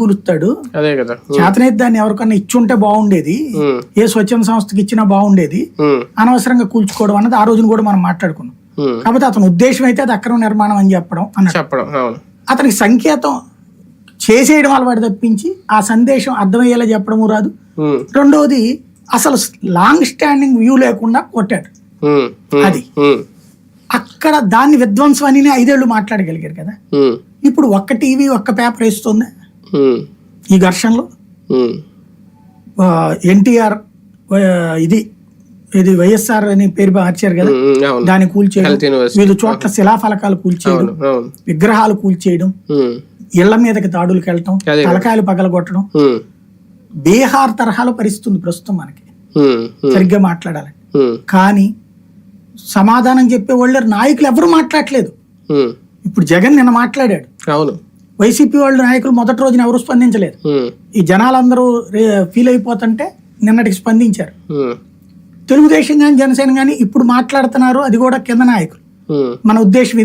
గురుస్తాడు అదే కదా. చేతనైతే దాన్ని ఎవరికన్నా ఇచ్చుంటే బాగుండేది. ఏ స్వచ్ఛంద సంస్థకి ఇచ్చినా బాగుండేది. అనవసరంగా కూల్చుకోవడం అన్నది ఆ రోజున కూడా మనం మాట్లాడుకున్నాం. కాకపోతే అతని ఉద్దేశం అయితే అది అక్రమ నిర్మాణం అని చెప్పడం అన్నాడు. చెప్పడం అతనికి సంకేతం చేసేయడం అలవాటు తప్పించి ఆ సందేశం అర్థమయ్యేలా చెప్పడము రాదు. రెండవది అసలు లాంగ్ స్టాండింగ్ వ్యూ లేకుండా కొట్టాడు. అది. అక్కడ దాన్ని విధ్వంసం అని ఐదేళ్ళు మాట్లాడగలిగారు కదా. ఇప్పుడు ఒక్క టీవీ ఒక్క పేపర్ వేస్తుంది? ఈ ఘర్షణలో? ఎన్టీఆర్ ఇది ఇది వైఎస్ఆర్ అని పేరు మార్చారు కదా? దాన్ని కూల్చేయడం వివిధ చోట్ల శిలాఫలకాలు కూల్చేయడం విగ్రహాలు కూల్చేయడం ఇళ్ళ మీదకి దాడులకు వెళ్ళటం. తలకాయలు పగలగొట్టడం బీహార్ తరహాలో పరిస్థితుంది ప్రస్తుతం మనకి. సరిగ్గా మాట్లాడాలి. కానీ సమాధానం చెప్పే వాళ్ళు నాయకులు ఎవరు మాట్లాడలేదు ఇప్పుడు జగన్ నిన్న మాట్లాడాడు. అవును. వైసీపీ వాళ్ళు నాయకులు మొదటి రోజున ఎవరు స్పందించలేదు. ఈ జనాలందరూ ఫీల్ అయిపోతుంటే నిన్నటికి స్పందించారు. తెలుగుదేశం కానీ జనసేన కానీ ఇప్పుడు మాట్లాడుతున్నారు అది కూడా కింద నాయకులు. మన ఉద్దేశం